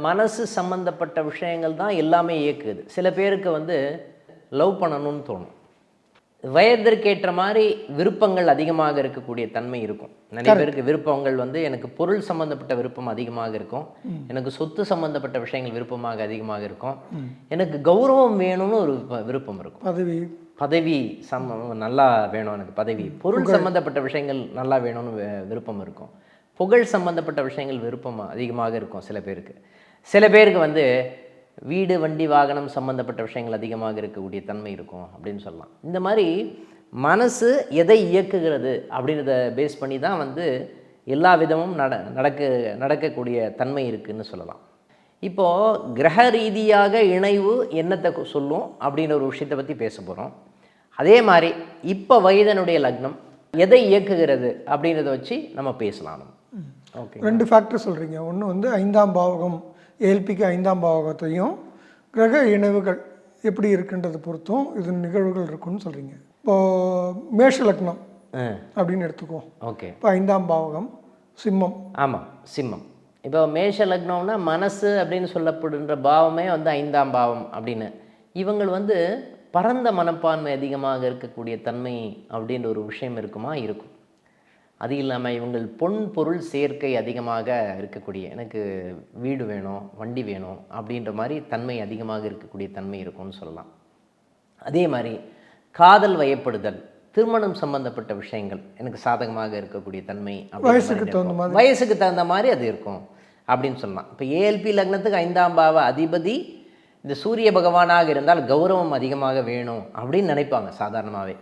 மனசு சம்பந்தப்பட்ட விஷயங்கள் தான் எல்லாமே இயக்குது. சில பேருக்கு வந்து லவ் பண்ணணும்னு தோணும். வயதிற்கேற்ற மாதிரி விருப்பங்கள் அதிகமாக இருக்கக்கூடிய தன்மை இருக்கும். நிறைய பேருக்கு விருப்பங்கள் வந்து எனக்கு பொருள் சம்பந்தப்பட்ட விருப்பம் அதிகமாக இருக்கும். எனக்கு சொத்து சம்பந்தப்பட்ட விஷயங்கள் விருப்பமாக அதிகமாக இருக்கும். எனக்கு கௌரவம் வேணும்னு ஒரு விருப்ப- விருப்பம் இருக்கும். பதவி. பதவி சம்ம நல்லா வேணும் எனக்கு பதவி. பொருள் சம்பந்தப்பட்ட விஷயங்கள் நல்லா வேணும்னு விருப்பம் இருக்கும். புகழ் சம்பந்தப்பட்ட விஷயங்கள் விருப்பம் அதிகமாக இருக்கும் சில பேருக்கு. சில பேருக்கு வந்து வீடு வண்டி வாகனம் சம்பந்தப்பட்ட விஷயங்கள் அதிகமாக இருக்கக்கூடிய தன்மை இருக்கும் அப்படின்னு சொல்லலாம். இந்த மாதிரி மனசு எதை இயக்குகிறது அப்படின்றத பேஸ் பண்ணி தான் வந்து எல்லா விதமும் நட நடக்க நடக்கக்கூடிய தன்மை இருக்குன்னு சொல்லலாம். இப்போது கிரக ரீதியாக இணைவு என்னத்தை சொல்லும் அப்படின்ற ஒரு விஷயத்தை பற்றி பேச போகிறோம் அதே மாதிரி இப்போ வயதனுடைய லக்னம் எதை இயக்குகிறது அப்படின்றத வச்சு நம்ம பேசலாம். ஓகே ரெண்டு ஃபேக்டர் சொல்கிறீங்க ஒன்று வந்து ஐந்தாம் பாவகம் ஏஎல்பிக்கு ஐந்தாம் பாவகத்தையும் கிரக இணைவுகள் எப்படி இருக்குன்றதை பொறுத்தும் இது நிகழ்வுகள் இருக்குன்னு சொல்கிறீங்க இப்போது மேஷ லக்னம் அப்படின்னு எடுத்துக்குவோம் ஓகே. இப்போ ஐந்தாம் பாவகம் சிம்மம். ஆமாம் சிம்மம். இப்போ மேஷ லக்னம்னா மனசு அப்படின்னு சொல்லப்படுகின்ற பாவமே வந்து ஐந்தாம் பாவம் அப்படின்னு. இவங்கள் வந்து பரந்த மனப்பான்மை அதிகமாக இருக்கக்கூடிய தன்மை அப்படின்ற ஒரு விஷயம் இருக்குமா? இருக்கும். அது இல்லாமல் இவங்கள் பொன் பொருள் சேர்க்கை அதிகமாக இருக்கக்கூடிய எனக்கு வீடு வேணும் வண்டி வேணும் அப்படின்ற மாதிரி தன்மை அதிகமாக இருக்கக்கூடிய தன்மை இருக்கும்னு சொல்லலாம். அதே மாதிரி காதல் வயப்படுதல் திருமணம் சம்பந்தப்பட்ட விஷயங்கள் எனக்கு சாதகமாக இருக்கக்கூடிய தன்மை வயசுக்கு மாதிரி தகுந்த இருக்கும். வயசுக்கு தகுந்த மாதிரி அது இருக்கும் அப்படின்னு சொல்லலாம். இப்போ ஏஎல்பி லக்னத்துக்கு ஐந்தாம் பாவ அதிபதி இந்த சூரிய பகவானாக இருந்தால் கௌரவம் அதிகமாக வேணும் அப்படின்னு நினைப்பாங்க சாதாரணமாகவே